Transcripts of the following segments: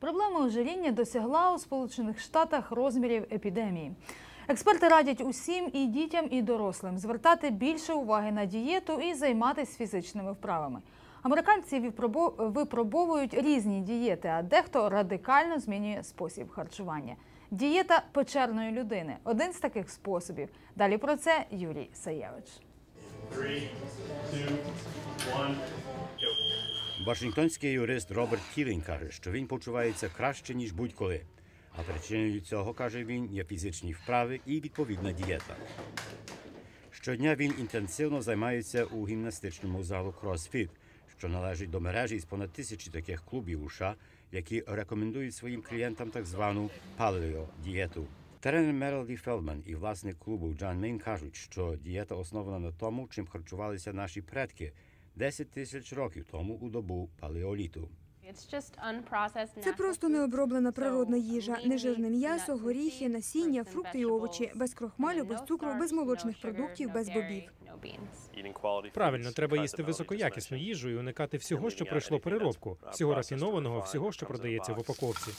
Проблема ожиріння досягла у Сполучених Штатах розмірів епідемії. Експерти радять усім і дітям, і дорослим звертати більше уваги на дієту і займатися фізичними вправами. Американці випробовують різні дієти, а дехто радикально змінює спосіб харчування. Дієта печерної людини один з таких способів. Далі про це Юрій Саєвич. Three, two, one. Вашингтонський юрист Роберт Кілінг каже, що він почувається краще, ніж будь-коли. А причиною цього, каже він, є фізичні вправи і відповідна дієта. Щодня він інтенсивно займається у гімнастичному залу CrossFit, що належить до мережі з понад тисячі таких клубів у США, які рекомендують своїм клієнтам так звану палео-дієту. Тренер Мерелді Фелдман і власник клубу Джан Мейн кажуть, що дієта основана на тому, чим харчувалися наші предки 10 тисяч років тому у добу палеоліту. Це просто необроблена природна їжа, нежирне м'ясо, горіхи, насіння, фрукти і овочі, без крохмалю, без цукру, без молочних продуктів, без бобів. Правильно, треба їсти високоякісну їжу і уникати всього, що пройшло переробку, всього рафінованого, всього, що продається в упаковці.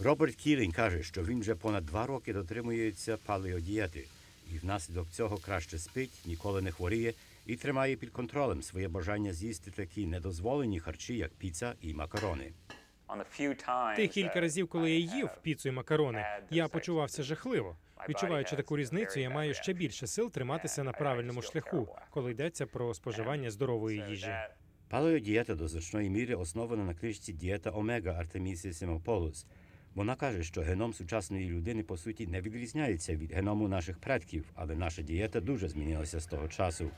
Роберт Кілінг каже, що він вже понад два роки дотримується палеодієти, і внаслідок цього краще спить, ніколи не хворіє і тримає під контролем своє бажання з'їсти такі недозволені харчі, як піца і макарони. Тих кілька разів, коли я їв піцу і макарони, я почувався жахливо. Відчуваючи таку різницю, я маю ще більше сил триматися на правильному шляху, коли йдеться про споживання здорової їжі. Палеодієта до значної міри основана на книжці Дієта Омега Артемісі Симополус. Вона каже, що геном сучасної людини по суті не відрізняється від геному наших предків, але наша дієта дуже змінилася з того часу.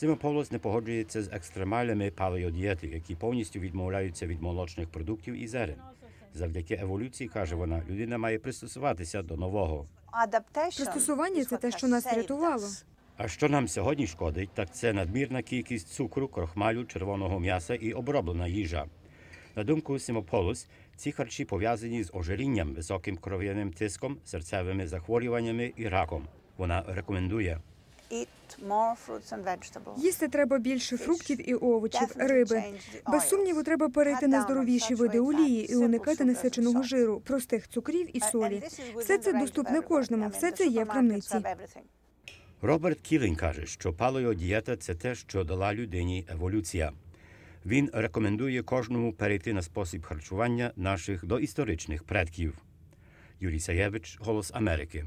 Симополос не погоджується з екстремальними палеодієти, які повністю відмовляються від молочних продуктів і зерен. Завдяки еволюції, каже вона, людина має пристосуватися до нового. Пристосування це те, що нас врятувало. А що нам сьогодні шкодить, так це надмірна кількість цукру, крохмалю, червоного м'яса і оброблена їжа. На думку Симополус, ці харчі пов'язані з ожирінням, високим кров'яним тиском, серцевими захворюваннями і раком. Вона рекомендує Їсти треба більше фруктів і овочів, риби. Без сумніву, треба перейти на здоровіші види олії і уникати насиченого жиру, простих цукрів і солі. Все це доступне кожному, все це є в крамниці. Роберт Кілінг каже, що палеодієта – це те, що дала людині еволюція. Він рекомендує кожному перейти на спосіб харчування наших доісторичних предків. Юрій Саєвич, Голос Америки.